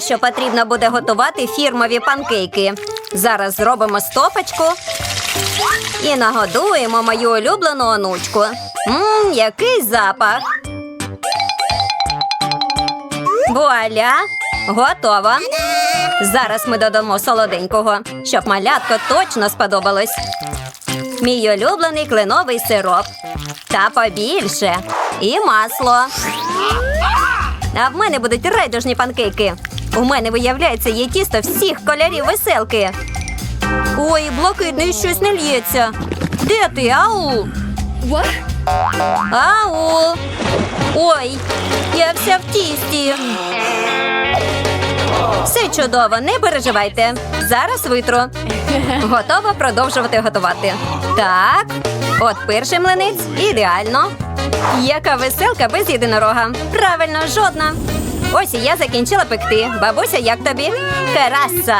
що потрібно буде готувати фірмові панкейки. Зараз зробимо стопочку і нагодуємо мою улюблену онучку. Мм, який запах! Вуаля! Готово! Зараз ми додамо солоденького, щоб малятко точно сподобалось. Мій улюблений кленовий сироп. Та побільше. І масло. А в мене будуть райдужні панкейки. У мене, виявляється, є тісто всіх кольорів веселки. Ой, блакитний щось не лється. Де ти, ау? Ау. Ой, я вся в тісті. Все чудово, не переживайте. Зараз витру. Готова продовжувати готувати. Так, от перший млинець ідеально. Яка веселка без єдинорога. Правильно, жодна. Ось і я закінчила пекти. Бабуся, як тобі? Караса.